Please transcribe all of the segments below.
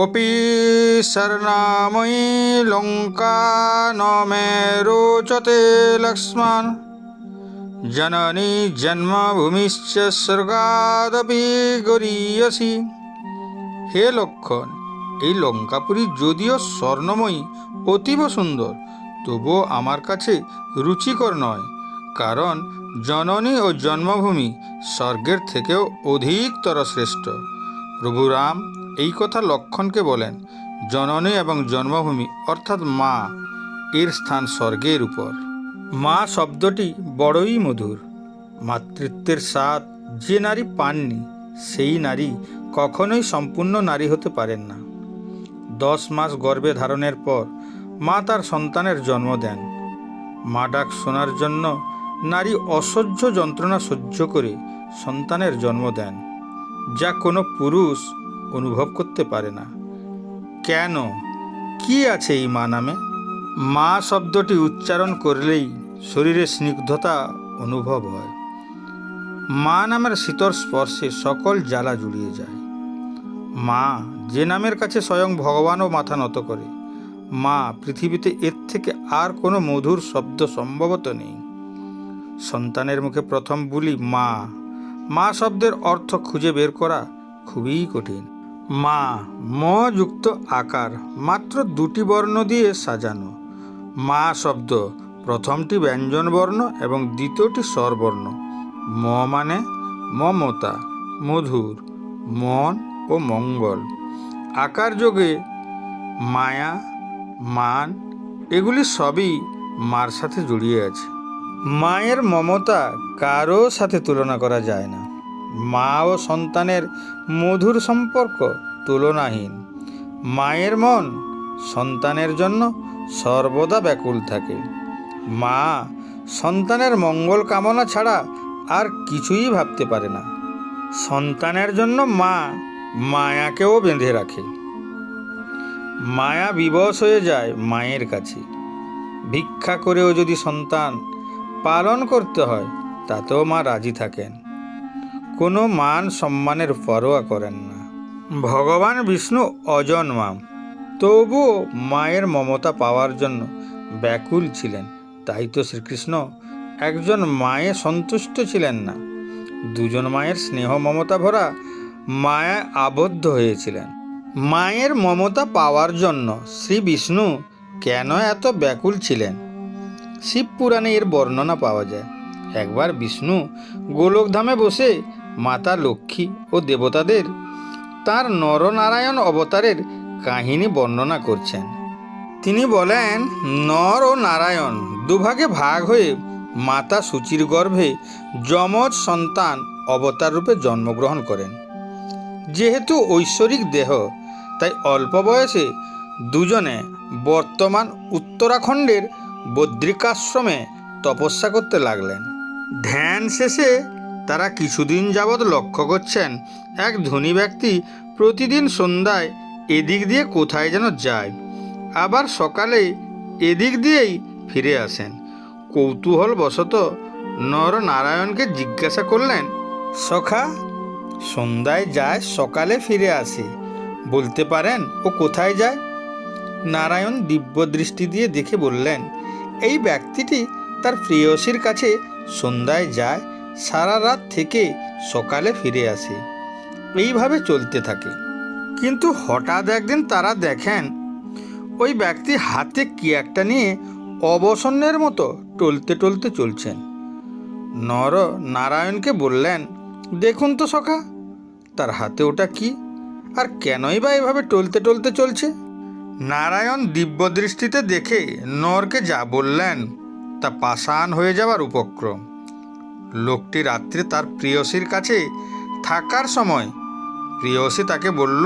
অপি শরণাময়ী লঙ্কা ন মে রোচতে লক্ষ্মণ জননী জন্মভূমিশ্চ স্বর্গাদপি গরীয়সী হে লক্ষণ, এই লঙ্কাপুরী যদিও স্বর্ণময়ী, অতীব সুন্দর, তবুও আমার কাছে রুচিকর নয়, কারণ জননী ও জন্মভূমি স্বর্গের থেকেও অধিকতর শ্রেষ্ঠ। প্রভু রাম এই কথা লক্ষণকে বলেন, জননী এবং জন্মভূমি, অর্থাৎ মা, এর স্থান স্বর্গের উপর। মা শব্দটি বড়ই মধুর। মাতৃত্বের স্বাদ যে নারী পাননি, সেই নারী কখনোই সম্পূর্ণ নারী হতে পারেন না। দশ মাস গর্ভে ধারণের পর মা তার সন্তানের জন্ম দেন। মা ডাক শোনার জন্য নারী অসহ্য যন্ত্রণা সহ্য করে সন্তানের জন্ম দেন। যা কোনো পুরুষ অনুভব করতে পারে না। কেন? কি আছে এই মা নামে? মা শব্দটি উচ্চারণ করলেই শরীরে স্নিগ্ধতা অনুভব হয়। মা নামের শীতল স্পর্শে সকল জ্বালা জুড়িয়ে যায়। মা যে নামের কাছে স্বয়ং ভগবানও মাথা নত করে। মা পৃথিবীতে এর থেকে আর কোনো মধুর শব্দ সম্ভবত নেই। সন্তানের মুখে প্রথম বলি মা। মা শব্দের অর্থ খুঁজে বের করা খুবই কঠিন। মা ম যুক্ত আকার মাত্র দুটি বর্ণ দিয়ে সাজানো। মা শব্দ প্রথমটি ব্যঞ্জন বর্ণ এবং দ্বিতীয়টি স্বরবর্ণ ম মানে মমতা, মধুর, মন ও মঙ্গল। আকার যোগে মায়া, মান, এগুলি সবই মার সাথে জড়িয়ে আছে। মায়ের মমতা কারও সাথে তুলনা করা যায় না। মা ও সন্তানের মধুর সম্পর্ক তুলনাহীন। মায়ের মন সন্তানের জন্য সর্বদা ব্যাকুল থাকে। মা সন্তানের মঙ্গল কামনা ছাড়া আর কিছুই ভাবতে পারে না। সন্তানের জন্য মা মায়াকেও বেঁধে রাখে। মায়া বিবশ হয়ে যায় মায়ের কাছে। ভিক্ষা করেও যদি সন্তান পালন করতে হয়, তাতেও মা রাজি থাকেন। কোনো মান সম্মানের পরোয়া করেন না। ভগবান বিষ্ণু অজন্মা তবুও মায়ের মমতা পাওয়ার জন্য ব্যাকুল ছিলেন। তাই তো শ্রীকৃষ্ণ একজন মায়ে সন্তুষ্ট ছিলেন না। দুজন মায়ের স্নেহ মমতা ভরা মায়া আবদ্ধ হয়েছিলেন। মায়ের মমতা পাওয়ার জন্য শ্রী বিষ্ণু কেন এত ব্যাকুল ছিলেন? শিব পুরাণে এর বর্ণনা পাওয়া যায়। একবার বিষ্ণু গোলকধামে বসে মাতা লক্ষ্মী ও দেবতাদের তার নরনারায়ণ অবতারের কাহিনী বর্ণনা করছেন। তিনি বলেন, নর ও নারায়ণ দুভাগে ভাগ হয়ে মাতা সূচির গর্ভে যমজ সন্তান অবতার রূপে জন্মগ্রহণ করেন। যেহেতু ঐশ্বরিক দেহ, তাই অল্প বয়সে দুজনে বর্তমান উত্তরাখণ্ডের বদ্রিকাশ্রমে তপস্যা করতে লাগলেন। ধ্যান শেষে তারা কিছুদিন যাবৎ লক্ষ্য করছেন, এক ধনী ব্যক্তি প্রতিদিন সন্ধ্যায় এদিক দিয়ে কোথায় যেন যায়। আবার সকালে এদিক দিয়েই ফিরে আসেন। কৌতূহল বশত নর নারায়ণকে জিজ্ঞাসা করলেন, সখা, সন্ধ্যায় যায়, সকালে ফিরে আসে। বলতে পারেন ও কোথায় যায়? নারায়ণ দিব্য দৃষ্টি দিয়ে দেখে বললেন, এই ব্যক্তিটি তার প্রেয়সীর কাছে সন্ধ্যায় যায় সারা রাত থেকে সকালে ফিরে আসে। এইভাবে চলতে থাকে। কিন্তু হঠাৎ একদিন তারা দেখেন, ওই ব্যক্তি হাতে কি একটা নিয়ে অবসন্নের মতো টলতে টলতে চলছেন। নর নারায়ণকে বললেন, দেখুন তো সখা, তার হাতে ওটা কি? আর কেনই বা এভাবে টলতে টলতে চলছে? নারায়ণ দিব্য দৃষ্টিতে দেখে নরকে যা বললেন, তা পাষাণ হয়ে যাওয়ার উপক্রম। লোকটি রাত্রে তার প্রিয়সীর কাছে থাকার সময় প্রিয়সী তাকে বলল,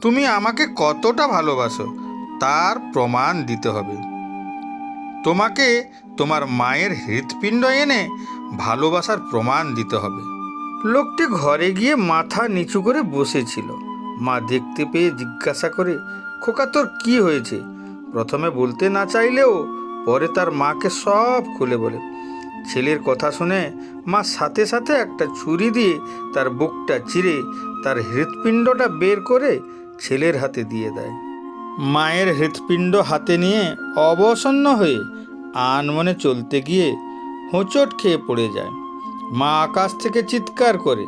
তুমি আমাকে কতটা ভালোবাসো, তার প্রমাণ দিতে হবে। তোমাকে তোমার মায়ের হৃৎপিণ্ড এনে ভালোবাসার প্রমাণ দিতে হবে লোকটি ঘরে গিয়ে মাথা নিচু করে বসেছিল। মা দেখতে পেয়ে জিজ্ঞাসা করে, খোকা, তোর কি হয়েছে? প্রথমে বলতে না চাইলেও পরে তার মাকে সব খুলে বলে। ছেলের কথা শুনে মা সাথে সাথে একটা ছুরি দিয়ে তার বুকটা চিরে তার হৃৎপিণ্ডটা বের করে ছেলের হাতে দিয়ে দেয়। মায়ের হৃৎপিণ্ড হাতে নিয়ে অবসন্ন হয়ে আনমনে চলতে গিয়ে হোঁচট খেয়ে পড়ে যায়। মা আকাশ থেকে চিৎকার করে,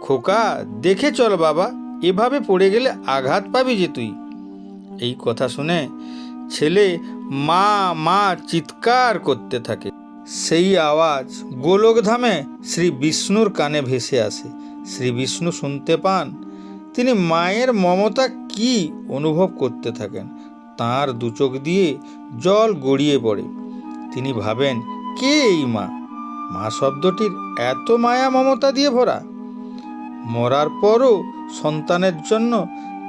খোকা, দেখে চল বাবা, এভাবে পড়ে গেলে আঘাত পাবি যে তুই। এই কথা শুনে ছেলে মা মা, চিৎকার করতে থাকে। সেই আওয়াজ গোলকধামে শ্রী বিষ্ণুর কানে ভেসে আসে। শ্রী বিষ্ণু শুনতে পান, তিনি মায়ের মমতা কি অনুভব করতে থাকেন, তার দু চোখ দিয়ে জল গড়িয়ে পড়ে। তিনি ভাবেন, কে এই মা? মা শব্দটির এত মায়া মমতা দিয়ে ভরা? মরার পরও সন্তানের জন্য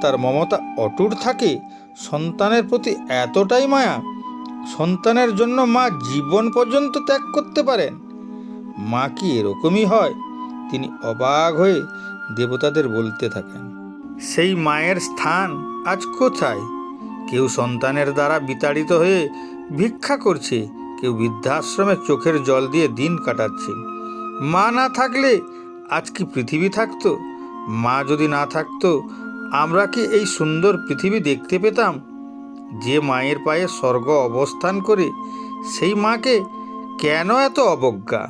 তার মমতা অটুট থাকে, সন্তানের প্রতি এতটাই মায়া সন্তানের জন্য মা জীবন পর্যন্ত ত্যাগ করতে পারেন। মা কি এরকমই হয়? তিনি অবাক হয়ে দেবতাদের বলতে থাকেন, সেই মায়ের স্থান আজ কোথায়? কেউ সন্তানের দ্বারা বিতাড়িত হয়ে ভিক্ষা করছে, কেউ বৃদ্ধাশ্রমে চোখের জল দিয়ে দিন কাটাচ্ছে। মা না থাকলে আজ কি পৃথিবী থাকতো? মা যদি না থাকতো, আমরা কি এই সুন্দর পৃথিবী দেখতে পেতাম? যে মায়ের পায়ে স্বর্গ অবস্থান করে সেই মাকে কেন এত অবজ্ঞা?